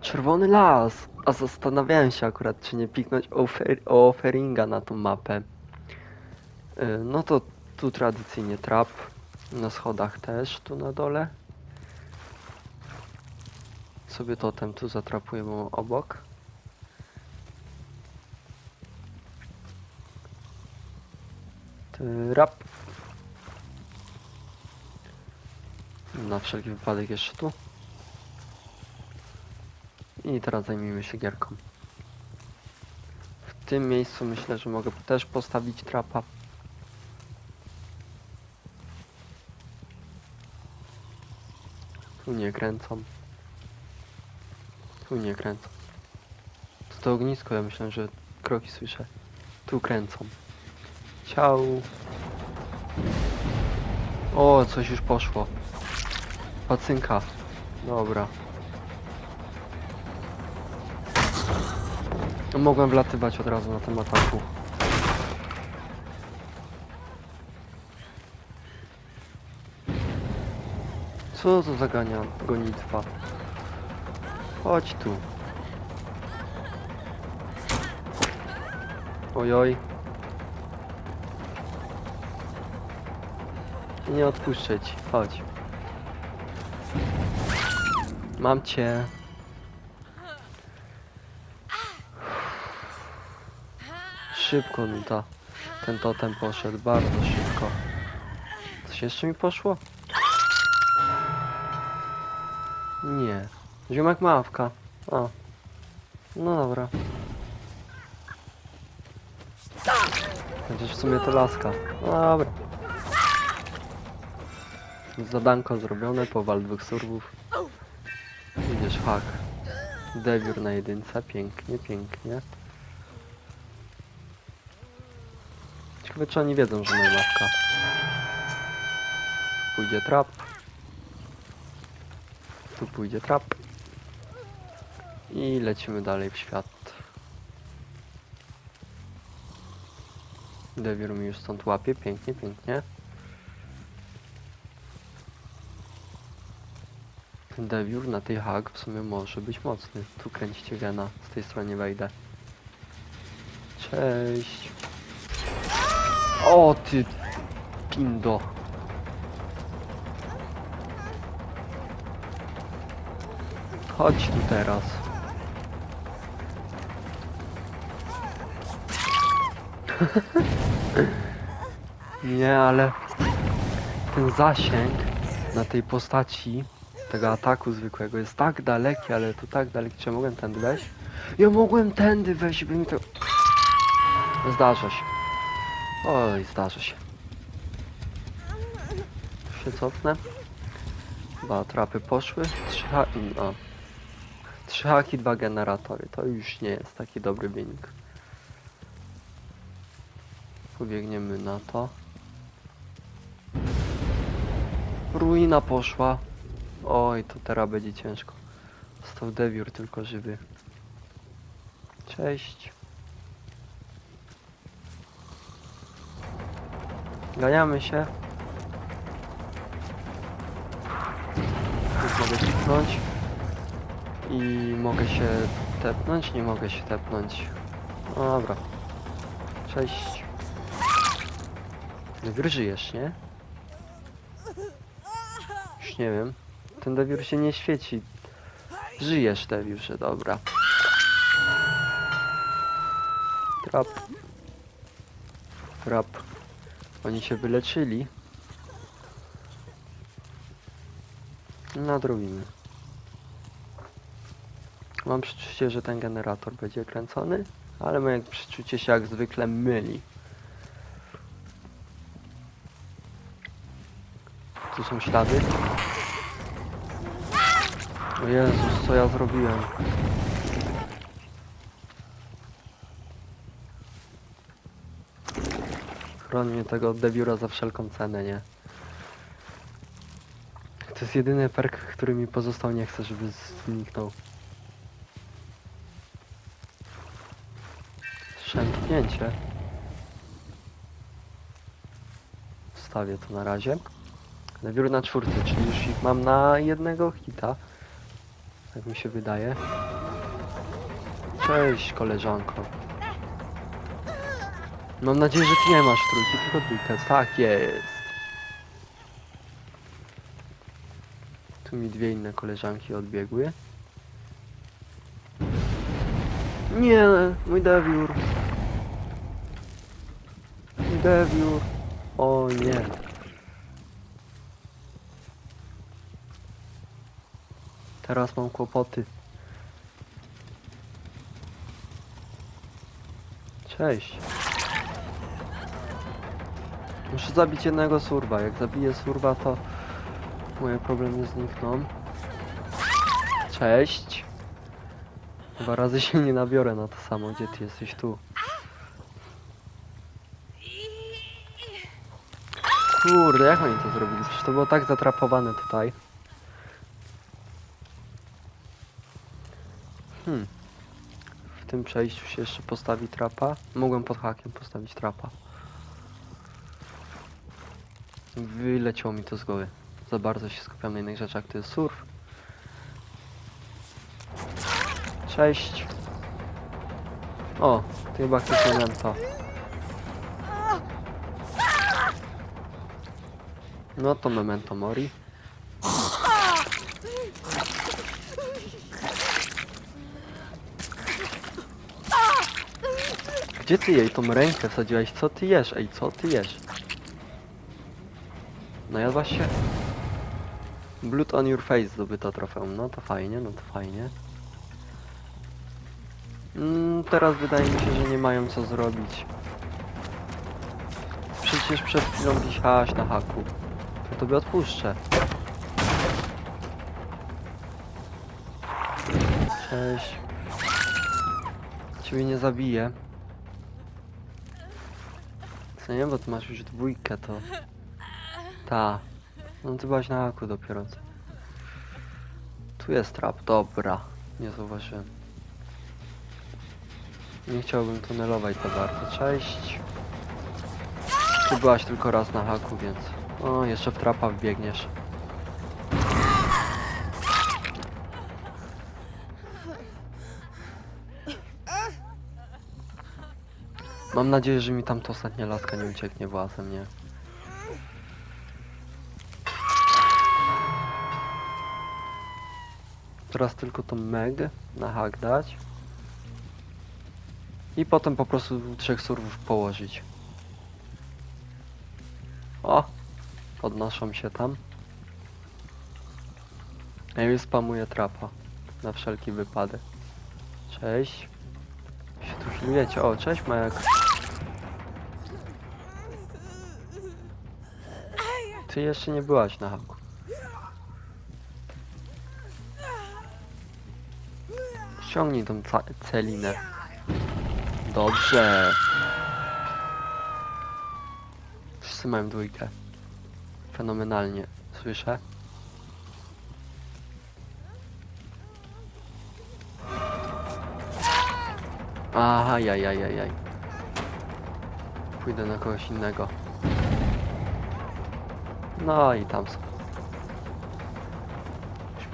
Czerwony las! A zastanawiałem się akurat, czy nie piknąć offer offeringa na tą mapę. Y, No to tu tradycyjnie trap. Na schodach też, tu na dole. Sobie totem tu zatrapujemy obok. Trap. Na wszelki wypadek jeszcze tu. I teraz zajmijmy się gierką. W tym miejscu myślę, że mogę też postawić trapa. Tu nie kręcą. Tu nie kręcą. To to ognisko, ja myślę, że kroki słyszę. Tu kręcą. Ciao. O, coś już poszło. Pacynka. Dobra. Mogłem wlatywać od razu na tym ataku. Co to za gania, gonitwa? Chodź tu. Ojoj. Nie odpuszczę ci. Chodź. Mam cię. Szybko nuta. Ten totem poszedł bardzo szybko. Coś jeszcze mi poszło? Nie. Ziomek mawka. A. No dobra. Chociaż w sumie to laska. No dobra. Zadanko zrobione, powal dwóch surwów. Idziesz hak. Dewiór na jedynce, pięknie, pięknie. Ciekawe oni wiedzą, że moja mapka. Pójdzie trap. Tu pójdzie trap. I lecimy dalej w świat. Dewiór mi już stąd łapie, pięknie, pięknie. Ten na tej hak w sumie może być mocny. Tu kręcicie gena, z tej strony wejdę. Cześć. O ty pindo. Chodź tu teraz. Nie, ale ten zasięg na tej postaci tego ataku zwykłego jest tak daleki, ale to tak daleki, czy ja mogłem tędy wejść? Ja mogłem tędy wejść, by mi to... Zdarza się. Oj, zdarza się. Się cofnę. Dwa trapy poszły. Trzy haki, no. Trzy haki, dwa generatory. To już nie jest taki dobry wynik. Pobiegniemy na to. Ruina poszła. Oj, to teraz będzie ciężko. Został dewiór tylko żywy. Cześć. Ganiamy się. Już mogę kliknąć. I mogę się tepnąć? Nie mogę się tepnąć. No dobra. Cześć. Dewiór żyjesz, nie? Już nie wiem. Ten dewiór się nie świeci. Żyjesz, dewiórze, dobra. Trap. Trap. Oni się wyleczyli. Nadrobimy. Mam przeczucie, że ten generator będzie kręcony, ale moje przeczucie się jak zwykle myli. Tu są ślady. O Jezus, co ja zrobiłem? Mnie tego debiura za wszelką cenę, nie? To jest jedyny perk, który mi pozostał, nie chcę, żeby zniknął. Szępnięcie. Wstawię to na razie. Debiur na czwórce, czyli już ich mam na jednego hita. Tak mi się wydaje. Cześć, koleżanko. Mam nadzieję, że ty nie masz trójki, tylko dwójkę. Tak jest. Tu mi dwie inne koleżanki odbiegły. Nie, mój dewiór. Mój dewiór. O nie. Teraz mam kłopoty. Cześć. Muszę zabić jednego surba. Jak zabiję surba, to moje problemy znikną. Cześć. Dwa razy się nie nabiorę na to samo. Gdzie ty jesteś? Tu. Kurde, jak oni to zrobili? Przecież to było tak zatrapowane tutaj. Hmm. W tym przejściu się jeszcze postawi trapa. Mogłem pod hakiem postawić trapa. Wyleciało mi to z głowy. Za bardzo się skupiam na innych rzeczach. To jest surf. Cześć. O, ty chyba ktoś to. No to memento mori. Gdzie ty jej tą rękę wsadziłeś? Co ty jesz? Ej, co ty jesz? Najadłaś się? Blood on your face zdobyto trofeum. No to fajnie, no to fajnie. Mm, teraz wydaje mi się, że nie mają co zrobić. Przecież przed chwilą wisiałaś na haku. To tobie odpuszczę. Cześć. Ciebie nie zabiję. Co nie, bo ty masz już dwójkę, to... Ta. No ty byłaś na haku dopiero co. Tu jest trap, dobra. Nie zauważyłem. Nie chciałbym tunelować za bardzo. Cześć. Ty byłaś tylko raz na haku, więc... O, jeszcze w trapa wbiegniesz. Mam nadzieję, że mi tam to ostatnia laska nie ucieknie własem, nie? Teraz tylko tą meg na hak dać. I potem po prostu trzech surwów położyć. O! Podnoszą się tam. Ja już spamuję trapa. Na wszelki wypadek. Cześć. Się tu chwilujecie. O, cześć Majek. Ty jeszcze nie byłaś na haku. Ściągnij tą celinę. Dobrze. Wszyscy mają dwójkę. Fenomenalnie. Słyszę. Aha, jaj, jaj, jaj, jaj. Pójdę na kogoś innego. No i tam są.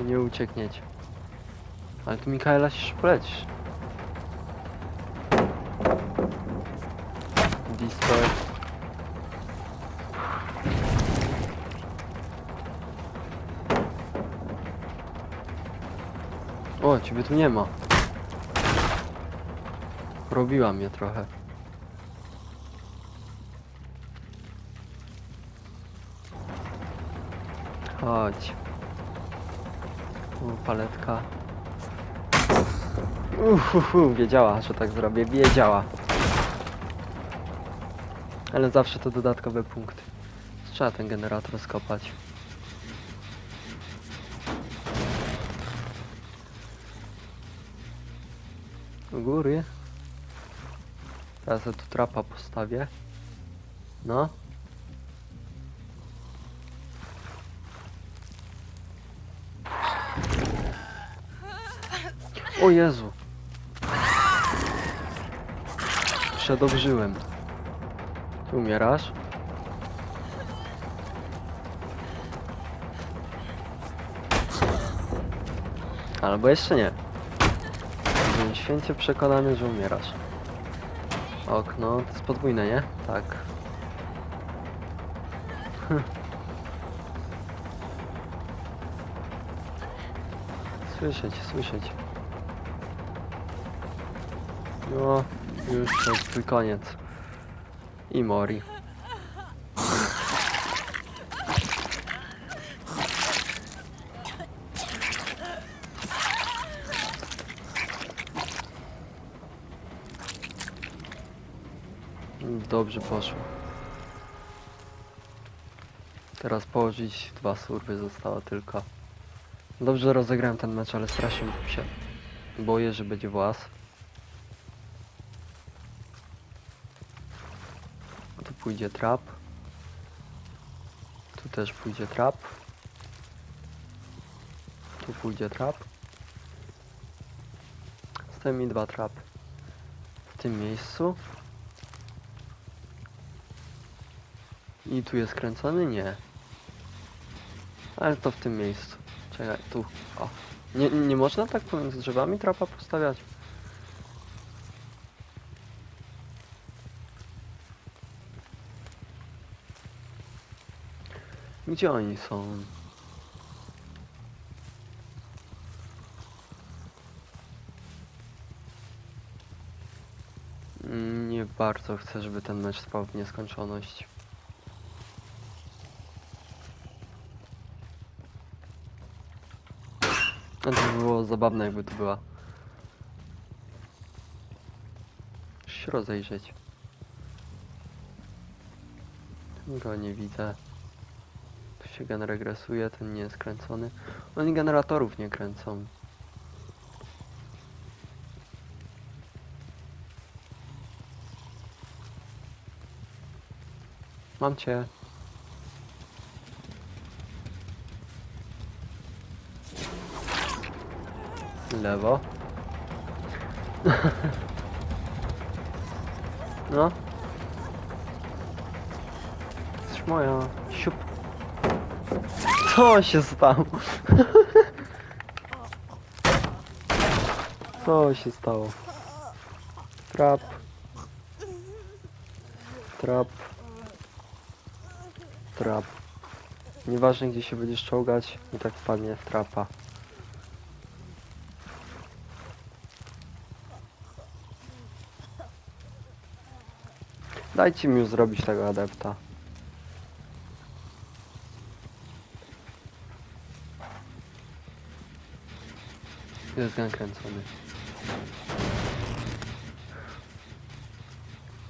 Nie uciekniecie. Ale tu Mikaela się szybko. Destroy. O, ciebie tu nie ma. Robiła mnie trochę. Chodź. U, paletka. Uhuhu, wiedziała, że tak zrobię. Wiedziała. Ale zawsze to dodatkowe punkty. Trzeba ten generator skopać. U góry. Teraz ja tu trapa postawię. No. O Jezu. Przedobrzyłem. Ty umierasz? Albo jeszcze nie. Byłem święcie przekonany, że umierasz. Okno, to jest podwójne, nie? Tak. Hm. Słyszeć, słyszeć. No, już to jest twój koniec. I Mori. Dobrze poszło. Teraz położyć dwa surwy zostało tylko. Dobrze rozegrałem ten mecz, ale strasznie się boję, że będzie włas. Pójdzie trap. Tu też pójdzie trap. Tu pójdzie trap. Zostały mi dwa trapy. W tym miejscu. I tu jest kręcony? Nie. Ale to w tym miejscu. Czekaj, tu. O. Nie, nie można tak pomiędzy drzewami trapa postawiać? Gdzie oni są? Nie bardzo chcę, żeby ten mecz trwał w nieskończoność. No to by było zabawne, jakby to była. Muszę się rozejrzeć. Go nie widzę. Się gen regresuje, ten nie jest kręcony. Oni generatorów nie kręcą. Mam cię. Lewo. No. Moja. Siup. Co się stało? Co się stało? Trap. Trap. Trap. Nieważne gdzie się będziesz czołgać, i tak wpadnie w trapa. Dajcie mi już zrobić tego adepta. Jest gen kręcony.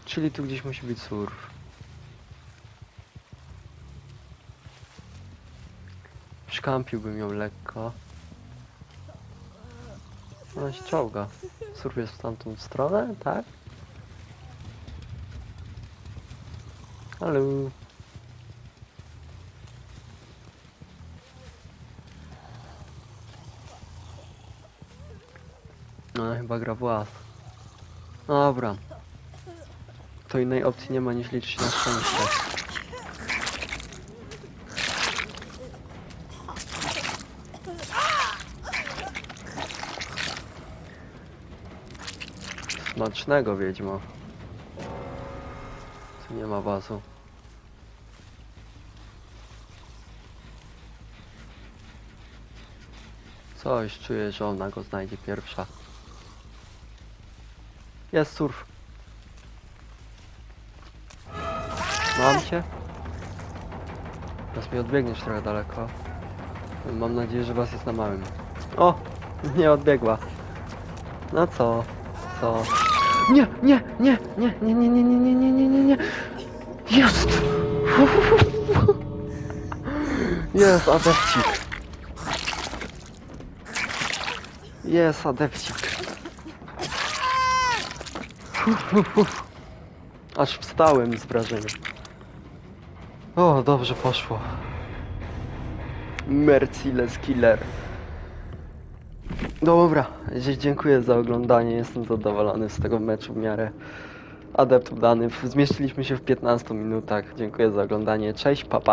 Czyli tu gdzieś musi być surf. Szkampiłbym ją lekko. Ona się czołga. Surf jest w tamtą stronę, tak? Halo. No chyba gra włas. Dobra. To innej opcji nie ma niż liczyć na szczęście. Smacznego wiedźmo. Tu nie ma bazu. Coś czuję, że ona go znajdzie pierwsza. Jest surf. Mam cię? Teraz mi odbiegniesz trochę daleko. Mam nadzieję, że was jest na małym. O! Nie odbiegła. No co? Co? Nie, nie, nie, nie, nie, nie, nie, nie, nie, nie, nie, nie, nie. Jest! Jest adepcik. Jest adepcik. Aż wstałem z wrażenia. O, dobrze poszło. Merciless Killer. Dobra, dziękuję za oglądanie. Jestem zadowolony z tego meczu w miarę adept udany. Zmieściliśmy się w 15 minutach. Dziękuję za oglądanie. Cześć, papa.